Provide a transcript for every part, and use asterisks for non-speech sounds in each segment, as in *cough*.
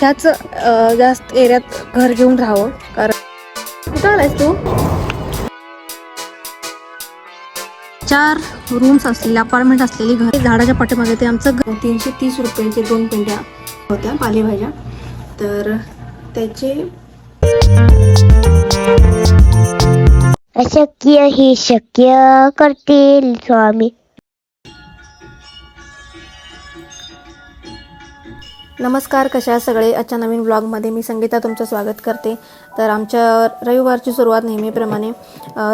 ह्याच जास्त एरियात घर घेऊन राहावं कारण कुठं आलायस तू? चार रूम्स असलेले अपार्टमेंट असलेली घर. झाडाच्या पाठीमागे ते आमचं घर. तीनशे तीस रुपयाचे दोन पेंड्या होत्या पालेभाज्या. तर त्याचे अशक्य ही शक्य करतील स्वामी. नमस्कार कशा सगळे? आजच्या नवीन ब्लॉगमध्ये मी संगीता तुमचं स्वागत करते. तर आमच्या रविवारची सुरुवात नेहमीप्रमाणे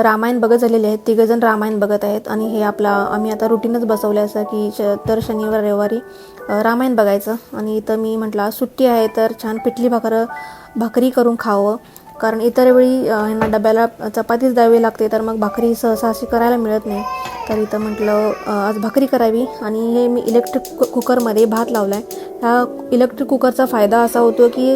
रामायण बघत झालेले आहेत तिघंजण रामायण बघत आहेत आणि हे आपला आम्ही आता रुटीनच बसवलं असं की श दर शनिवार रविवारी रामायण बघायचं. आणि इथं मी म्हटलं सुट्टी आहे तर छान पिठली भाकर भाकरी करून खावं. कारण इतर वेळी यांना ह्यांना डब्याला चपातीच द्यावी लागते तर मग भाकरी सहसा अशी करायला मिळत नाही. तर इथं म्हटलं आज भाकरी करावी आणि हे मी इलेक्ट्रिक कु कुकरमध्ये भात लावला आहे ह्या इलेक्ट्रिक कुकरचा फायदा असा होतो की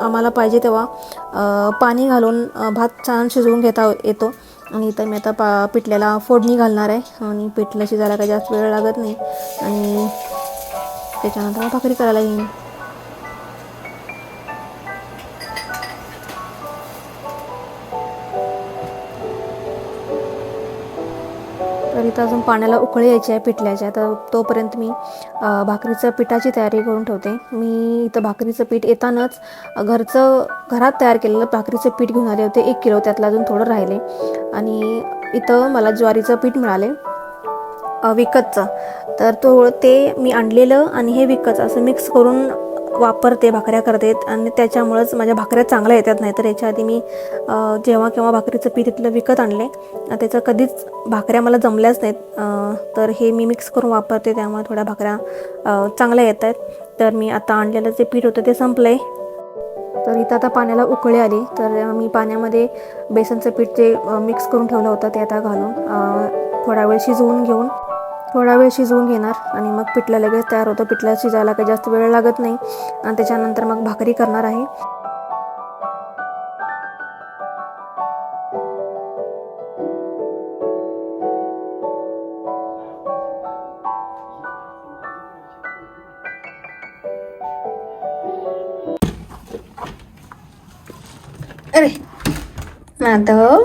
आम्हाला पाहिजे तेव्हा पाणी घालून भात छान शिजवून घेता येतो. आणि इथं मी आता पा पिठल्याला फोडणी घालणार आहे. आणि पिठलं शिजायला काही जास्त वेळ लागत नाही. आणि त्याच्यानंतर भाकरी करायला येईन. तर इथं अजून पाण्याला उकळी यायची आहे पिठल्याच्या. तर तोपर्यंत मी भाकरीचं पिठाची तयारी करून ठेवते. मी इथं भाकरीचं पीठ येतानाच घरचं घरात तयार केलेलं भाकरीचं पीठ घेऊन आले होते. एक किलो त्यातलं अजून थोडं राहिले. आणि इथं मला ज्वारीचं पीठ मिळाले विकतचं. तर तो ते मी आणलेलं आणि हे विकतचं असं मिक्स करून वापरते भाकऱ्या करते आणि त्याच्यामुळंच माझ्या भाकऱ्या चांगल्या येतात. नाही तर याच्या आधी मी जेव्हा केव्हा भाकरीचं पीठ इथलं विकत आणले त्याचं कधीच भाकऱ्या मला जमल्याच नाहीत. तर हे मी मिक्स करून वापरते त्यामुळे थोड्या भाकऱ्या चांगल्या येत आहेत तर मी आता आणलेलं जे पीठ होतं ते संपलं आहे तर इथं आता पाण्याला उकळी आली. तर मी पाण्यामध्ये बेसनचं पीठ जे मिक्स करून ठेवलं होतं ते आता घालून थोडा वेळ शिजवून घेऊन थोडा वेळ शिजवून घेणार आणि मग पिठलं लगेच तयार होतं. पिठलं शिजायला काही जास्त वेळ लागत नाही. आणि त्याच्यानंतर मग भाकरी करणार आहे. अरे माधव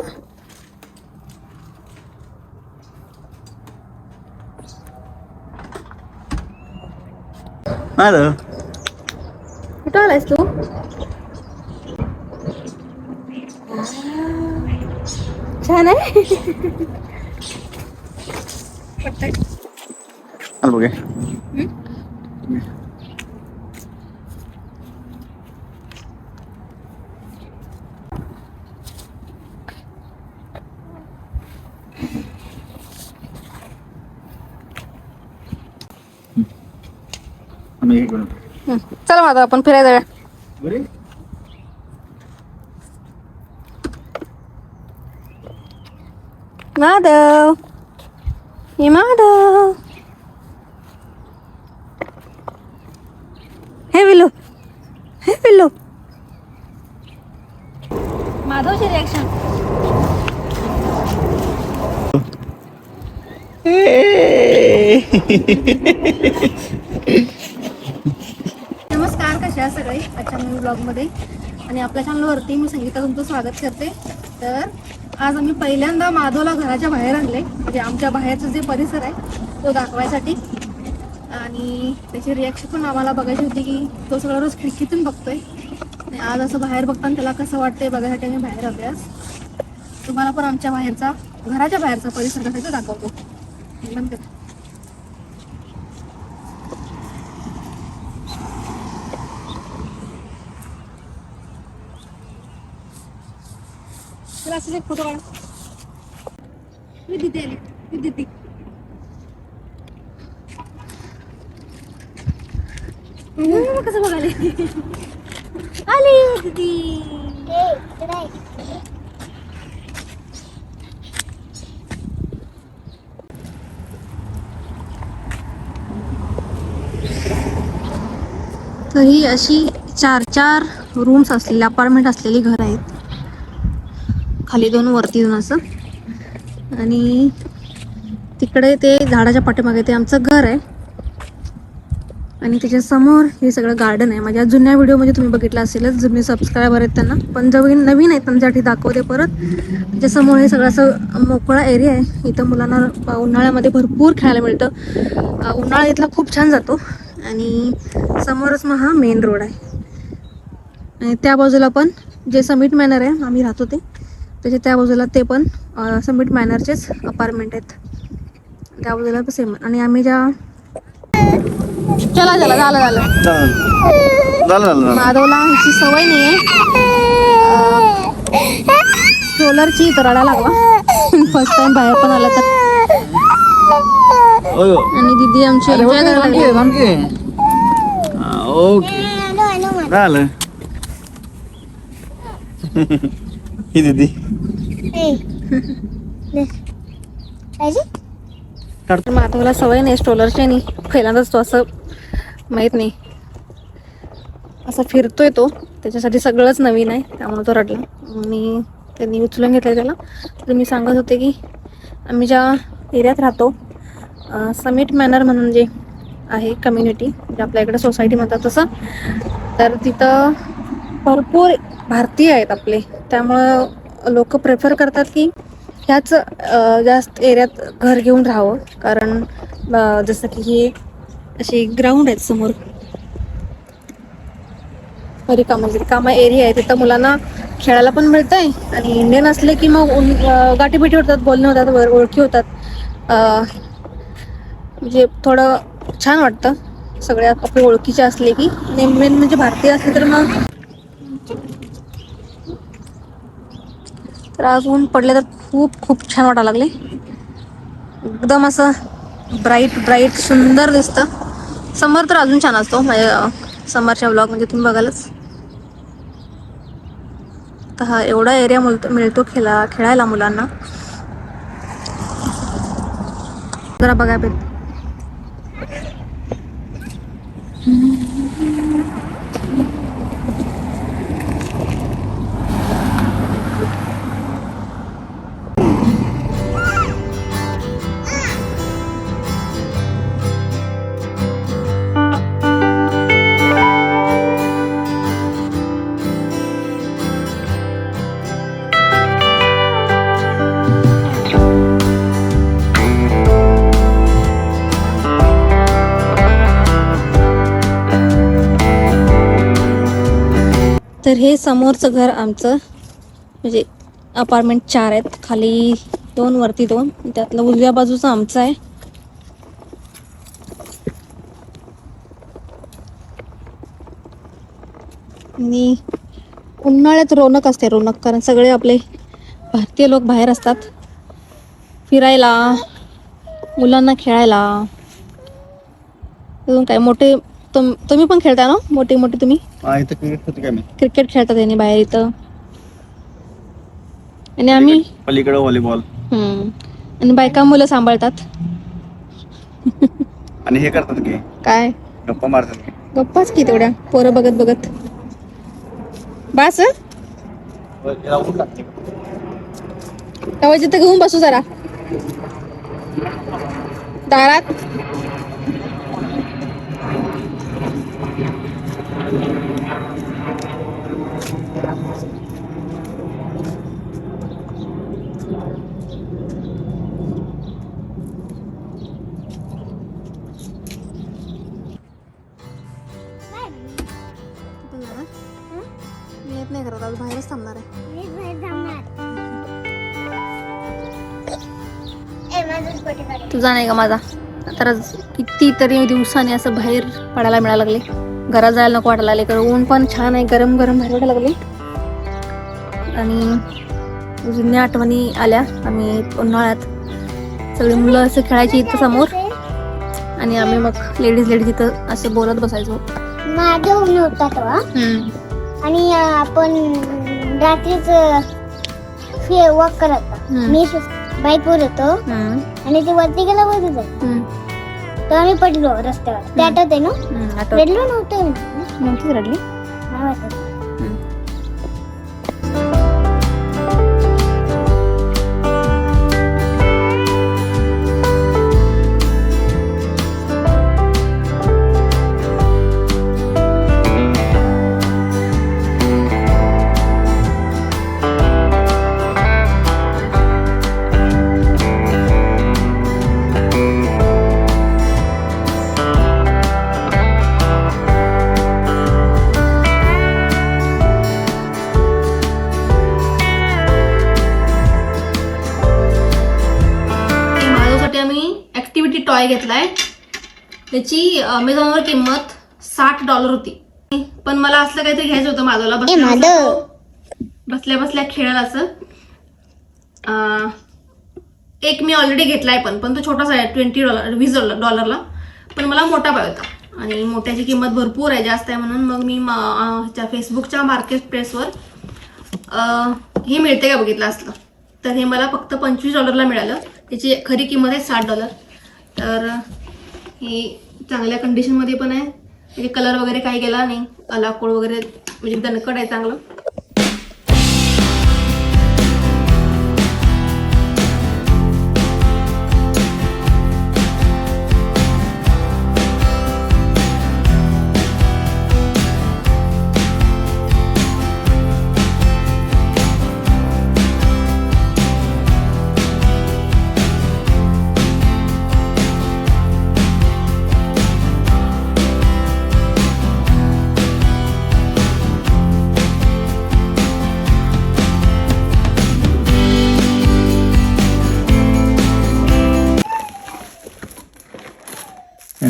Halo. कुठं आलायस तू छान आहे Halo आम्ही हे करू. हं. चला माधव आपण फिरायला जाऊया. बरे? माधव. हे माधव. हे विलू. हे विलू. माधवची रिॲक्शन *laughs* कसे आहात सगळे आजच्या नवीन ब्लॉगमध्ये आणि आपल्या चॅनलवरती मी संगीता तुमचं स्वागत करते. तर आज आम्ही पहिल्यांदा माधवला घराच्या बाहेर आणले म्हणजे आमच्या बाहेरचं जे परिसर आहे तो दाखवायसाठी. आणि त्याची रिॲक्शन पण आम्हाला बघायची होती की तो सगळा रोज खिडकीतून बघतोय. आणि आज असं बाहेर बघताना त्याला कसं वाटतंय बघायसाठी आम्ही बाहेर अभ्यास तुम्हाला पण आमच्या बाहेरचा घराच्या बाहेरचा परिसर कसा दाखवतो. एकदम चला असंच एक फोटो काढा. मी दिदी आली. मी दिदी कसं बघाले? आले दिदी तर ही अशी चार चार रूम्स असलेली अपार्टमेंट असलेली घर आहेत. खाली दोन वरती दोन असं. आणि तिकडे ते झाडाच्या पाठीमागे ते आमचं घर आहे. आणि त्याच्यासमोर हे सगळं गार्डन आहे. माझ्या जुन्या व्हिडिओमध्ये तुम्ही बघितलं असेलच जुने सबस्क्रायबर आहेत त्यांना. पण जवळ नवीन आहेत त्यांच्यासाठी दाखवते परत. त्याच्यासमोर हे सगळं असं मोकळा एरिया आहे. इथं मुलांना उन्हाळ्यामध्ये भरपूर खेळायला मिळतं. उन्हाळा इथला खूप छान जातो. आणि समोरच मग हा मेन रोड आहे. आणि त्या बाजूला पण जे समिट मॅनर आहे आम्ही राहतो ते. त्याच्या त्या बाजूला ते पण समिट मॅनरचेच अपार्टमेंट आहेत. त्या बाजूला पण सेम आणि आम्ही ज्या चला चला झालं झालं. झालं झालं झालं. माधवला ह्याची सवय नाही आहे स्ट्रोलरची रडा लागला. फर्स्ट टाइम बाहेर पण आला तर. आणि दीदी आमची एन्जॉय ओके, करायला ओके. झालं *laughs* ही दीदी. माधवला सवय नाही स्ट्रोलरची आणि पहिल्यांदाच तो असं माहीत नाही. असं फिरतोय तो. त्याच्यासाठी सगळंच नवीन आहे त्यामुळे तो रडला. आणि त्यांनी उचलून घेतलं त्याला. तर मी सांगत होते की आम्ही ज्या एरियात राहतो समिट मॅनर म्हणून जे आहे कम्युनिटी जे आपल्या इकडे सोसायटी म्हणतात तसं तर तिथं भरपूर भारतीय आहेत आपले. त्यामुळं लोक प्रेफर करतात की ह्याच जास्त एरियात घर घेऊन राहावं. कारण जसं की हे असे ग्राउंड आहेत समोर. रिकामा रिकामा एरिया आहे. तिथं मुलांना खेळायला पण मिळतंय. आणि इंडियन असले की मग उन- गाठीबिटी होतात बोलणे होतात वर- ओळखी होतात. म्हणजे थोडं छान वाटतं. सगळ्या आपले ओळखीचे असले की. आणि मेन म्हणजे भारतीय असले तर मग तर आज ऊन पडले तर खूप खूप छान वाटायला लागले. एकदम असं ब्राईट ब्राईट सुंदर दिसतं. समर तर अजून छान असतो. म्हणजे, माझ्या समरच्या ब्लॉग म्हणजे तुम्ही बघालच. तर हा एवढा एरिया मिळतो मिळतो खेळा खेळायला मुलांना. जरा बघा भेट तर हे समोरचं घर आमचं. म्हणजे अपार्टमेंट चार आहेत. खाली दोन वरती दोन. त्यातलं उजव्या बाजूचं आमचं आहे. आणि उन्हाळ्यात रोनक असते रोनक. कारण सगळे आपले भारतीय लोक बाहेर असतात. फिरायला मुलांना खेळायला. अजून काय? मोठे तुम तुम्ही पण खेळता ना? मोठे मोठे तुम्ही? इथं क्रिकेट होते काय मी क्रिकेट खेळतात त्यांनी बाहेर इथं. आणि आम्ही? पलीकडे व्हॉलीबॉल हम्म. आणि बायका मुलं सांभाळतात. आणि हे करतात की? काय? गप्पा मारतात की? गप्पाच की तेवढ्या. पोरं बघत बघत. बास तेव्हा तिथं घेऊन बसू जरा. दारात मी येत नाही करत आज बाहेरच थांबणार आहे तुझा नाही का माझा? तर कितीतरी दिवसांनी असं बाहेर पडायला मिळायला लागले. घरात जायला नको वाटायला लागले कारण ऊन पण छान आहे गरम गरम बाहेर वाटायला लागले आणि जुन्या आठवणी आल्या आम्ही उन्हाळ्यात सगळी मुलं असं खेळायची इथं समोर आणि आम्ही मग लेडीज लेडीज इथं असं बोलत बसायचो माझं नव्हता तेव्हा हम्म. आणि आपण रात्रीच वॉक करत होतो. मी बाईकवर होतो. आणि ते वरती गेला हम्म. तर आम्ही पडलो रस्त्यावर ते आठवत आहे ना हम्म. आठवतं. रडलो नव्हतं मी. नव्हतीच रडली नाही वाटत. टॉय घेतलाय. त्याची अमेझॉनवर किंमत साठ डॉलर होती. पण मला असलं काहीतरी घ्यायचं होतं माझ्याला बसल्या बसल्या खेळेल असं. एक मी ऑलरेडी घेतलाय पण पण तो छोटासा आहे ट्वेंटी डॉलर वीस डॉलर डॉलरला पण मला मोठा पाहिजे होता. आणि मोठ्याची किंमत भरपूर आहे जास्त आहे म्हणून मग मी ह्याच्या फेसबुकच्या मार्केट प्लेसवर हे मिळते का बघितलं असलं. तर हे मला फक्त पंचवीस डॉलरला मिळालं. त्याची खरी किंमत आहे साठ डॉलर तर ही चांगल्या कंडिशनमध्ये पण आहे. म्हणजे कलर वगैरे काही गेला नाही. लाकूड वगैरे म्हणजे दणकट आहे चांगलं.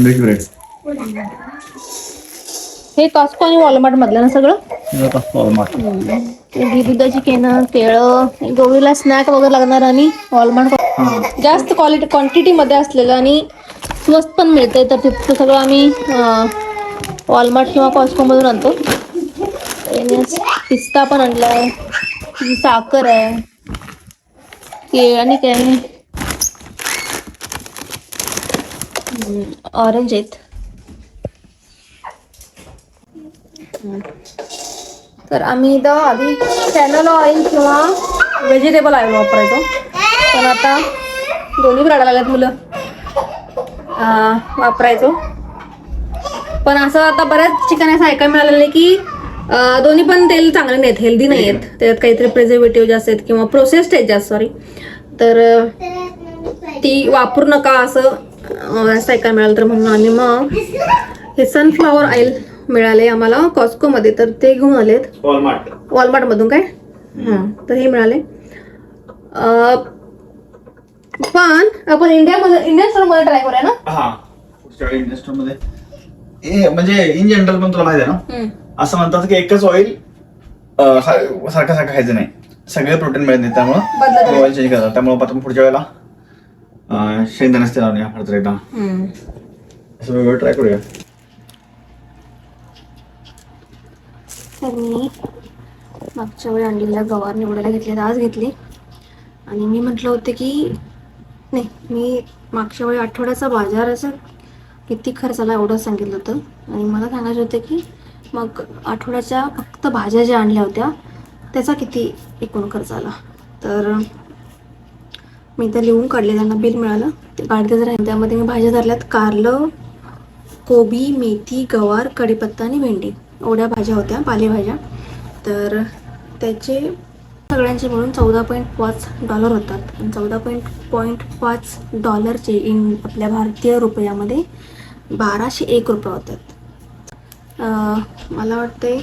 एनरिच ब्रेड हे कॉस्को आणि वॉलमार्ट मधलं ना सगळं? वॉलमार्ट दुधाची केनं केळं गौरीला स्नॅक वगैरे लागणार आणि वॉलमार्ट जास्त क्वालिटी क्वांटिटी मध्ये असलेलं आणि स्वस्त पण मिळतंय. तर तिथं सगळं आम्ही वॉलमार्ट किंवा कॉस्को मधून आणतो. आणि पिस्ता पण आणलाय. साखर आहे. केळ आणि काय ऑरेंज आहेत. तर आम्ही इथं आधी कॅनल ऑइल किंवा व्हेजिटेबल ऑइल वापरायचो. पण आता दोन्ही रडायला लागल्यात मुलं. वापरायचो. पण असं आता बऱ्याच ठिकाणी असं ऐकायला मिळालेलं आहे की दोन्ही पण तेल चांगले नाहीत हेल्दी नाही आहेत त्यात काहीतरी प्रिझर्वेटिव्ह जास्त आहेत किंवा प्रोसेस्ड आहेत जास्त सॉरी तर ती वापरू नका असं ऐकायला मिळालं तर म्हणून आम्ही मग हे सनफ्लॉवर ऑइल मिळाले आम्हाला कॉस्कोमध्ये तर ते घेऊन आलेत. वॉलमार्ट वॉलमार्ट मधून काय? हां तर हे मिळाले. पण आपण इंडियामध्ये इंडियन स्टोरमध्ये ट्राय करूया ना? हा. मध्ये. म्हणजे इन जनरल पण तुला माहिती आहे ना. असं म्हणतात की एकच ऑइल सारखं सारखं खायचं नाही. सगळे प्रोटीन मिळत नाही त्यामुळे. ऑइल चेंज करतात. त्यामुळे आपण पुढच्या वेळेला शेंगदाण्याच तर एकदा. असं वेगळं ट्राय करूया तर मी मागच्या वेळी आणलेल्या गवार निवडायला घेतले आज घेतली आणि मी म्हटलं होते की नाही मी मागच्या वेळी आठवड्याचा बाजार असं किती खर्च आला एवढं सांगितलं होतं आणि मला सांगायचं होतं की मग आठवड्याच्या फक्त भाज्या ज्या आणल्या होत्या त्याचा किती एकूण खर्च आला तर मी इथं लिहून काढले त्यांना बिल मिळालं ते गाडीतच राहील त्यामध्ये मी भाज्या धरल्यात कारलं कोबी मेथी गवार कढीपत्ता आणि भेंडी. एवढ्या भाज्या होत्या पालेभाज्या. तर त्याचे सगळ्यांचे मिळून चौदा पॉईंट पाच डॉलर होतात. चौदा पॉईंट पॉईंट पाच डॉलरचे इन आपल्या भारतीय रुपयामध्ये बाराशे एक रुपये होतात. मला वाटते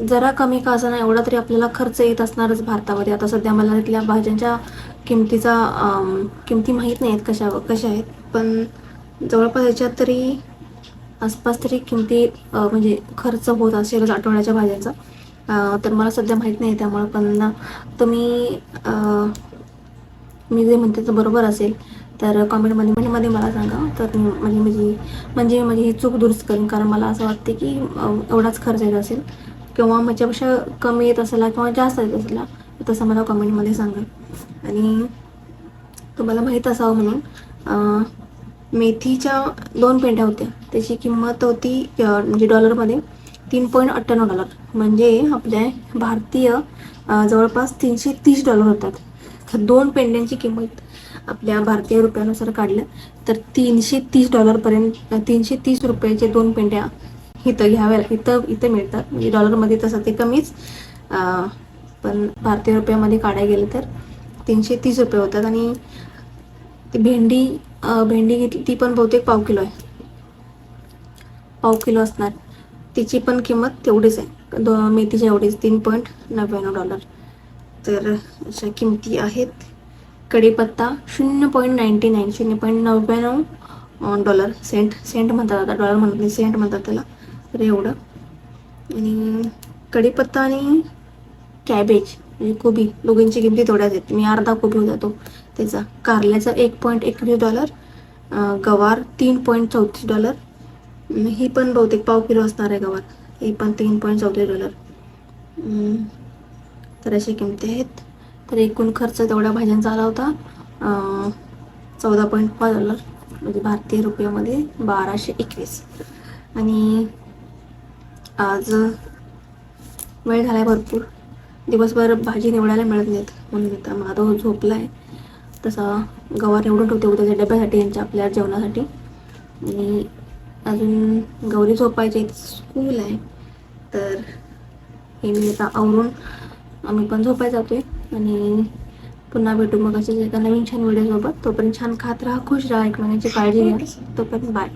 जरा कमी का असं नाही एवढा तरी आपल्याला खर्च येत असणारच भारतामध्ये. आता सध्या मला तिथल्या भाज्यांच्या किमतीचा किमती माहीत नाही आहेत कशा कशा आहेत. पण जवळपास याच्यात तरी आसपास तरी किमती म्हणजे खर्च होत असेलच आठवड्याच्या भाज्यांचा. तर मला सध्या माहीत नाही त्यामुळं पण तुम्ही मी जे म्हणते तर बरोबर असेल. तर कॉमेंटमध्ये म्हणजे मध्ये मला सांगा. तर म्हणजे म्हणजे म्हणजे माझी ही चूक दुरुस्त करेन. कारण मला असं वाटते की एवढाच खर्च येत असेल. किंवा माझ्यापेक्षा कमी येत असेल किंवा जास्त येत असेल तसं मला कॉमेंटमध्ये सांगा. आणि तुम्हाला माहीत असावं म्हणून मेथीच्या दोन पेंड्या होत्या. त्याची किंमत होती म्हणजे डॉलरमध्ये तीन पॉईंट अठ्ठ्याण्णव डॉलर. म्हणजे आपल्या भारतीय जवळपास तीनशे तीस डॉलर होतात. तर दोन पेंड्यांची किंमत आपल्या भारतीय रुपयानुसार काढलं तर तीनशे तीस डॉलरपर्यंत तीनशे तीस रुपयाचे दोन पेंड्या इथं घ्याव्या इथं इथं मिळतात. म्हणजे डॉलरमध्ये तसं ते कमीच पण भारतीय रुपयामध्ये काढायला गेलं तर तीनशे तीस रुपये होतात आणि ती भेंडी भेंडी घेतली ती पण बहुतेक पाव किलो आहे. पाव किलो असणार. तिची पण किंमत तेवढीच आहे. दो मेथीच्या एवढीच तीन पॉईंट नव्याण्णव डॉलर. तर अशा किमती आहेत. कढीपत्ता शून्य पॉईंट नाईन्टी नाईन शून्य पॉईंट नव्याण्णव डॉलर. सेंट सेंट म्हणतात आता डॉलर म्हणत नाही सेंट म्हणतात त्याला. तर एवढं. आणि कढीपत्ता आणि कॅबेज. म्हणजे कोबी दोघींची किमती तेवढ्याच आहेत. मी अर्धा कोबी होता तो त्याचा. कारल्याचा एक पॉईंट एकवीस डॉलर गवार तीन पॉईंट चौतीस डॉलर ही पण बहुतेक पाव किलो असणार आहे गवार. ही पण तीन पॉईंट चौतीस डॉलर तर अशा किमती आहेत. तर एकूण खर्च तेवढा भाज्यांचा आला होता चौदा पॉईंट पाच डॉलर म्हणजे भारतीय रुपयामध्ये बाराशे एकवीस. आणि आज वेळ झाला आहे भरपूर. दिवसभर भाजी निवडायला मिळत नाहीत. म्हणून आता माधव झोपला आहे तसा गवार निवडून ठेवते उद्याच्या डब्यासाठी यांच्या आपल्या जेवणासाठी. आणि अजून गौरी झोपायची स्कूल आहे. तर हे मी आता आवरून आम्ही पण झोपायला जातोय. आणि पुन्हा भेटू मग असेच एका नवीन छान व्हिडिओसोबत तोपर्यंत छान खात राहा खुश राहा एकमेकांची काळजी घ्या. तोपर्यंत बाय